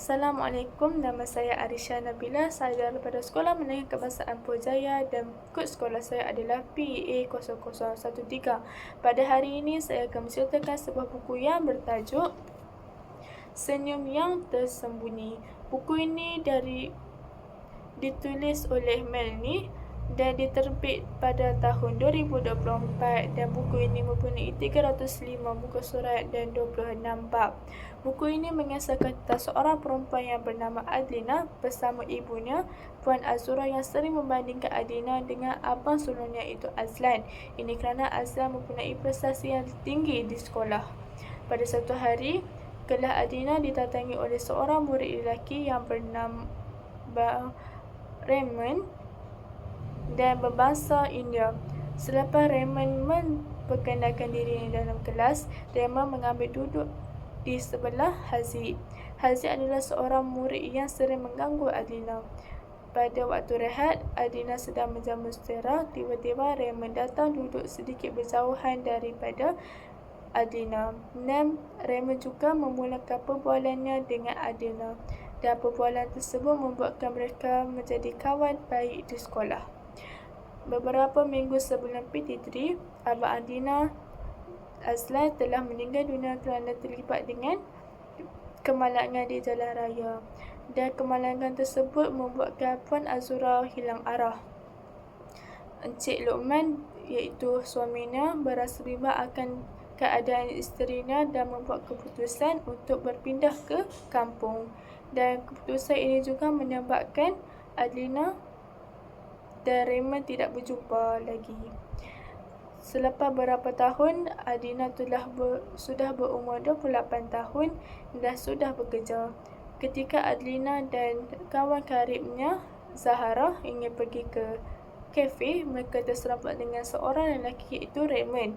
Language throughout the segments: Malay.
Assalamualaikum, nama saya Arisha Nabila. Saya daripada Sekolah Menengah Kebangsaan Pujaya dan kod sekolah saya adalah PEA 0013. Pada hari ini saya akan menceritakan sebuah buku yang bertajuk Senyum yang Tersembunyi. Buku ini dari ditulis oleh Melanie dan diterbit pada tahun 2024 dan buku ini mempunyai 305 muka surat dan 26 bab. Buku ini mengisahkan tentang seorang perempuan yang bernama Adlina bersama ibunya, Puan Azura yang sering membandingkan Adlina dengan abang sulungnya itu Azlan. Ini kerana Azlan mempunyai prestasi yang tinggi di sekolah. Pada satu hari, kelas Adlina ditatangi oleh seorang murid lelaki yang bernama Raymond dan berbangsa India. Selepas Raymond memperkenalkan dirinya dalam kelas, Raymond mengambil duduk di sebelah Haziq. Haziq adalah seorang murid yang sering mengganggu Adina. Pada waktu rehat, Adina sedang menjamu setera. Tiba-tiba Raymond datang duduk sedikit berjauhan daripada Adina. Dan Raymond juga memulakan perbualannya dengan Adina. Dan perbualan tersebut membuatkan mereka menjadi kawan baik di sekolah. Beberapa minggu sebelum PT3, Abang Adina Azlan telah meninggal dunia kerana terlibat dengan kemalangan di jalan raya. Dan kemalangan tersebut membuatkan Puan Azura hilang arah. Encik Luqman iaitu suaminya berasa bimbang akan keadaan isterinya dan membuat keputusan untuk berpindah ke kampung. Dan keputusan ini juga menyebabkan Adlina dan Raymond tidak berjumpa lagi. Selepas beberapa tahun, Adina telah ber, sudah berumur 28 tahun dan sudah bekerja. Ketika Adlina dan kawan karibnya, Zahara, ingin pergi ke kafe, mereka terserempak dengan seorang lelaki iaitu Raymond.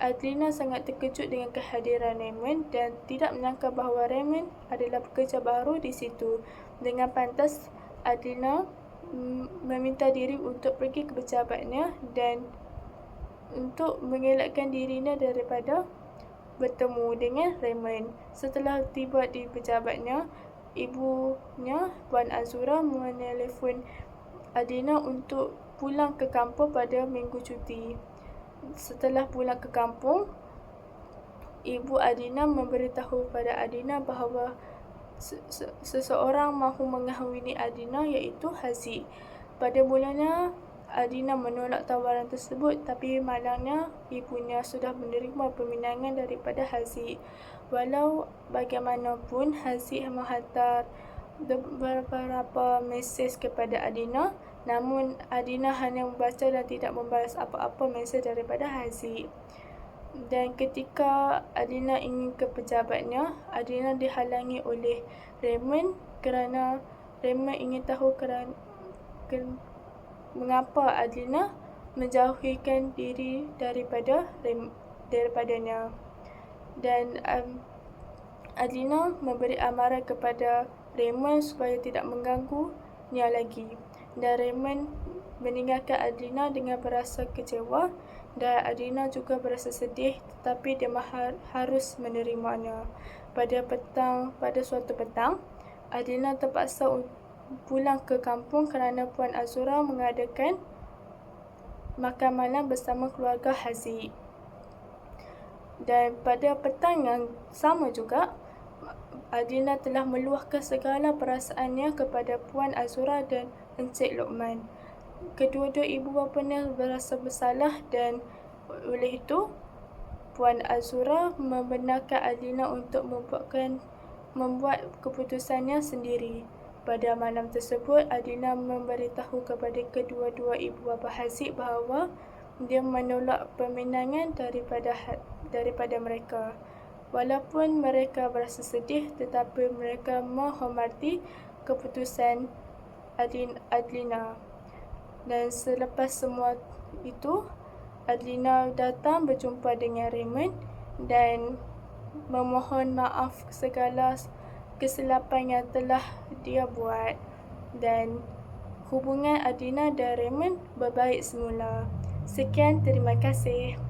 Adlina sangat terkejut dengan kehadiran Raymond dan tidak menyangka bahawa Raymond adalah pekerja baru di situ. Dengan pantas, Adlina meminta diri untuk pergi ke pejabatnya dan untuk mengelakkan dirinya daripada bertemu dengan Raymond. Setelah tiba di pejabatnya, ibunya Puan Azura menelefon Adina untuk pulang ke kampung pada minggu cuti. Setelah pulang ke kampung, ibu Adina memberitahu pada Adina bahawa seseorang mahu mengahwini Adina iaitu Haziq. Pada mulanya Adina menolak tawaran tersebut tapi malangnya ibunya sudah menerima peminangan daripada Haziq. Walau bagaimanapun Haziq menghantar beberapa mesej kepada Adina namun Adina hanya membaca dan tidak membalas apa-apa mesej daripada Haziq. Dan ketika Adina ingin ke pejabatnya, Adina dihalangi oleh Raymond kerana Raymond ingin tahu kerana ke, mengapa Adina menjauhikan diri daripada daripadanya. Dan um, Adina memberi amaran kepada Raymond supaya tidak mengganggu Nia lagi. Dan Raymond meninggalkan Adina dengan berasa kecewa dan Adina juga berasa sedih tetapi dia mahar, harus menerimanya. Pada petang, pada suatu petang, Adina terpaksa pulang ke kampung kerana Puan Azura mengadakan makan malam bersama keluarga Haziq. Dan pada petang yang sama juga, Adina telah meluahkan segala perasaannya kepada Puan Azura dan Encik Luqman kedua-dua ibu bapanya berasa bersalah dan oleh itu Puan Azura membenarkan Adina untuk membuatkan membuat keputusannya sendiri. Pada malam tersebut, Adina memberitahu kepada kedua-dua ibu bapa Haziq bahawa dia menolak peminangan daripada ha-, daripada mereka. Walaupun mereka berasa sedih, tetapi mereka menghormati keputusan Adin Adlina. Dan selepas semua itu, Adlina datang berjumpa dengan Raymond dan memohon maaf segala kesilapan yang telah dia buat dan hubungan Adlina dan Raymond berbaik semula. Sekian, terima kasih.